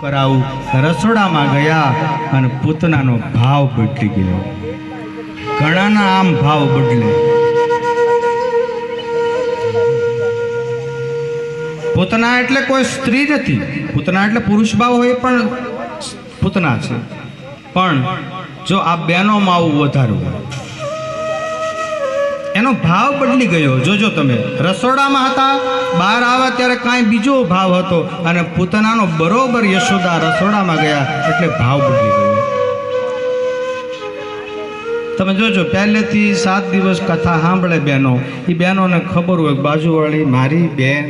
કરાવું. રસોડામાં ગયા અને પૂતનાનો ભાવ બદલી ગયો. ઘણાના આમ ભાવ બદલે. પૂતના એટલે કોઈ સ્ત્રી નથી. પૂતના એટલે પુરુષ ભાવ હોય પણ પૂતના છે. પણ જો આ બેનોમાં આવું વધારું હોય. એનો ભાવ બદલી ગયો. જોજો તમે. રસોડામાં હતા, બહાર આવ્યા ત્યારે કાંઈ બીજો ભાવ હતો અને પૂતનાનો બરોબર યશોદા રસોડામાં ગયા એટલે ભાવ બદલી ગયો. તમે જોજો, પહેલેથી સાત દિવસ કથા સાંભળે બહેનો. એ બહેનોને ખબર હોય, બાજુવાળી મારી બેન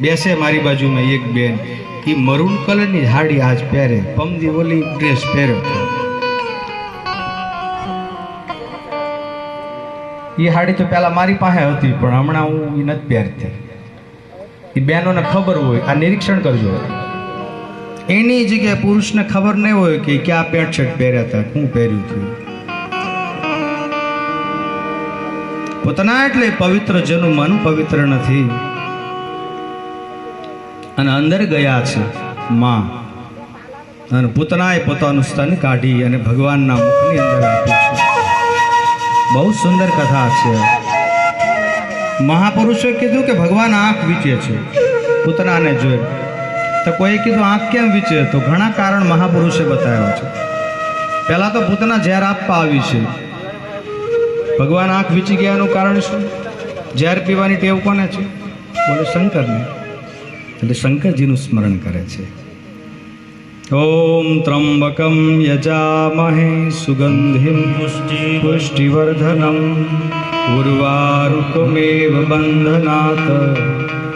બેસે મારી બાજુમાં એક બેન એ મરૂન કલરની સાડી આજ પહેરે, પમદી ઓલી ડ્રેસ પહેર્યો એ સાડી તો પહેલાં મારી પાસે હતી, પણ હમણાં હું એ નથી પહેરતી એ બહેનોને ખબર હોય, આ નિરીક્ષણ કરજો. એની જગ્યાએ પુરુષને ખબર નહીં હોય કે ક્યાં પેન્ટ શર્ટ પહેર્યા હતા, શું પહેર્યું હતું. પોતાના એટલે પવિત્ર જેનું મન પવિત્ર નથી. અને અંદર ગયા છે માં. અને પૂતનાએ પોતાનું સ્તન કાઢી અને ભગવાનના મુખની અંદર આપ્યું છે. બહુ સુંદર કથા છે. મહાપુરુષોએ કીધું કે ભગવાન આંખ વીચે છે. પૂતનાને જોઈ. તો કોઈ કીધું, આંખ કેમ વીચે? તો ઘણા કારણ મહાપુરુષે બતાવ્યા છે. પહેલા તો પૂતના ઝેર આપવા આવી છે. ભગવાન આંખ વીચી ગયાનું કારણ શું? ઝેર પીવાની ટેવ કોને છે? બોલે શંકરને. એટલે શંકરજીનું સ્મરણ કરે છે. ઓમ ત્રંબકમ यजामहे सुगन्धिं પુષ્ટિવર્ધનમ ઉર્વારુકમેવ બંધનાત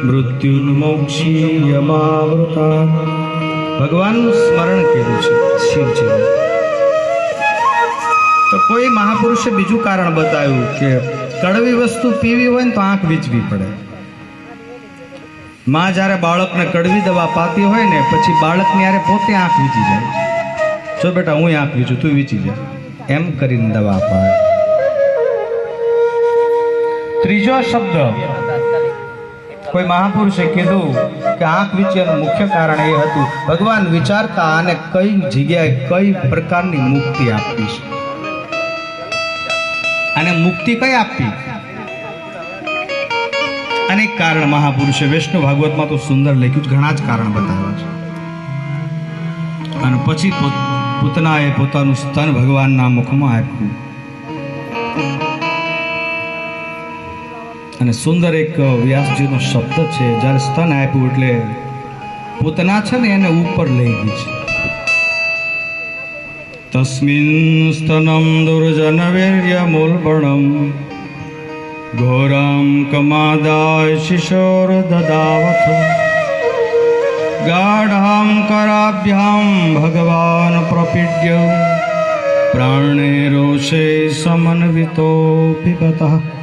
મૃત્યુન્મોક્ષીયમાવૃતા ભગવાનનું સ્મરણ કર્યું છે શિવજી તો કોઈ મહાપુરુષે બીજું કારણ બતાવ્યું કે કડવી વસ્તુ પીવી હોય ને તો આંખ વીચવી પડે. માં જ્યારે બાળકને કડવી દવા પાતી હોય ને, પછી બાળકની યારે પોતે આંખ વીચી જાય. જો બેટા, હું આંખ વીચું, તું વીચી જા. એમ કરીને દવા અપાય ત્રીજો શબ્દ. કોઈ મહાપુરુષે કીધું કે આંખ વીચવાનું મુખ્ય કારણ એ હતું, ભગવાન વિચારતા અને કઈ જગ્યાએ કઈ પ્રકારની મુક્તિ આપવી છે. અને મુક્તિ કઈ આપવી અનેક કારણ મહાપુરુષે વૈષ્ણવ ભાગવતમાં તો સુંદર લખ્યું છે. ઘણા જ કારણ બતાવ્યા છે. અને પછી પૂતનાએ પોતાનું સ્તન ભગવાનના મુખમાં આપ્યું. અને સુંદર એક વ્યાસજીનો શબ્દ છે, જ્યારે સ્તન આપ્યું એટલે પૂતના છે ને એને ઉપર લઈ ગઈ છે. તસ્મિન સ્તનમ દુર્જન વીર્ય મૂલપણમ घोरां कमादाय शिशोर्ददावथ। गाढां कराभ्यां भगवान् प्रपीड्य। प्राणे रोषे समन्वितोऽपि गतः।